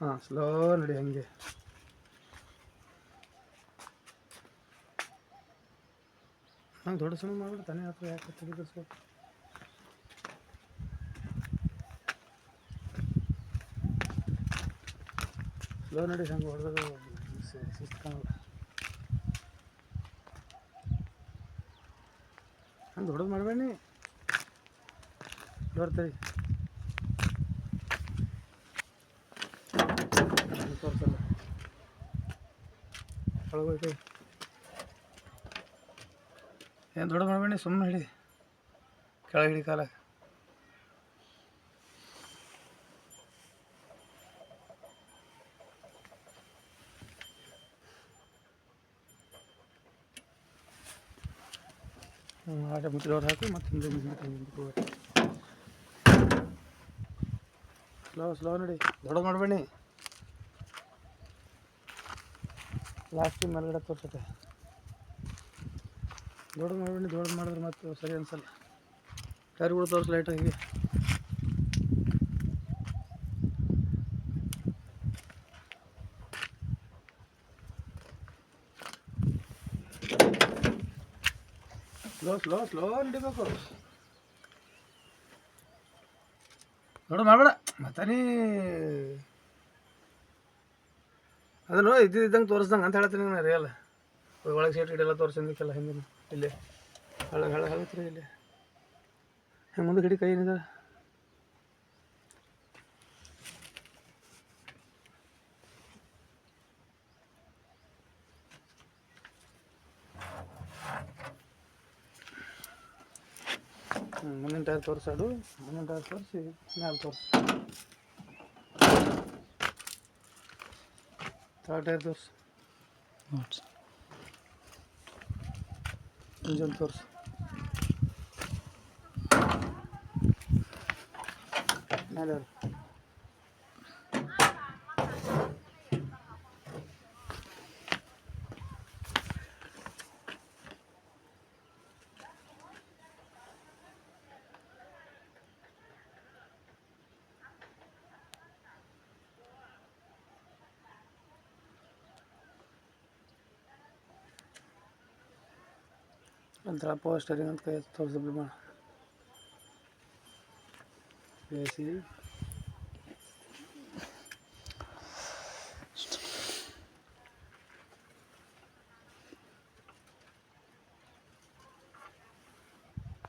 ಹಾಂ ಸ್ಲೋ ನಡಿ ಹಂಗೆ. ನಾನು ದೊಡ್ಡ ಸಣ್ಣ ಮಾಡ್ಬಿಟ್ಟು ತಾನೇ ಹತ್ರ ಯಾಕೆ ಸ್ವಲ್ಪ ಸ್ಲೋ ನಡಿ, ಹಂಗೆ ಹೊಡೆದಾಗ ಶಿಸ್ತು ಕಾಣಲ್ಲ ಹಂಗೆ ದೊಡ್ಡದು ಮಾಡಬೇಡಿ ನೋಡ್ತೀರಿ. ಒಳಗೋಯ್ತು ಏನು ದೊಡ್ಡ ಮಾಡಬೇಡಿ ಸುಮ್ಮನೆ ಹಿಡಿ ಕೆಳಗೆ ಹಿಡಿ ಕಾಲ. ಆಟ ಮುಚ್ಚಿದವ್ರು ಹಾಕಿ, ಮತ್ತೆ ಹಿಂದೆ ಸ್ಲೋ ಸ್ಲೋ ನೋಡಿ. ದೊಡ್ಡ ಮಾಡಬೇಡಿ. ಲಾಸ್ಟ್ ಮೇಲ್ಗಡೆ ತೋರ್ಸತ್ತೆ. ದೊಡ್ಡ ಮಾಡ್ಬೇಡಿ ದೊಡ್ಡ ಮಾಡಿದ್ರೆ ಮತ್ತು ಸರಿ ಅನ್ಸಲ್ಲ. ಟೈರ್ಗಳು ತೋರಿಸಿ ಲೈಟಾಗಿ ಸ್ಲೋ ಸ್ಲೋ ಸ್ಲೋ ನಡಿಬೇಕು. ನೋಡು ಮಾಡಬೇಡ. ಮತ್ತೆ ಅದನ್ನು ಇದ್ದಿದ್ದಂಗೆ ತೋರಿಸ್ದಂಗೆ ಅಂತ ಹೇಳ್ತೀನಿ ನಾನು ರಿಯಲ್ ಒಳಗೆ ಸೀಟ್ ಗಿಡೆಲ್ಲ ತೋರಿಸಿದ್ದಕ್ಕೆಲ್ಲ ಹಿಂದಿನ ಇಲ್ಲಿ. ಹಳ ಹಳ ಹಳತ್ರಿ ಇಲ್ಲಿ. ಹಿಂಗೆ ಮುಂದೆ ಗಿಡಿ ಕೈ ಏನಿದೆ ಮುಂದಿನ ಟೈರ್ ತೋರಿಸಾಡು ಮುಂದಿನ ಟೈರ್ ತೋರಿಸಿ, ಮ್ಯಾಲೆ ತೋರಿಸಿ. ಥರ್ಡ್ ಟೈರ್ ತೋರಿಸಿ ಇಂಜನ್ ತೋರಿಸಿ ಮೇಲೆ ಅವ್ರು. ಪವರ್ ಪೋಸ್ಟರಿಂಗ್ ಅಂತ ಕೈ ತೋರಿಸ್ಬಿಡು ಮಾ ಎ ಸಿ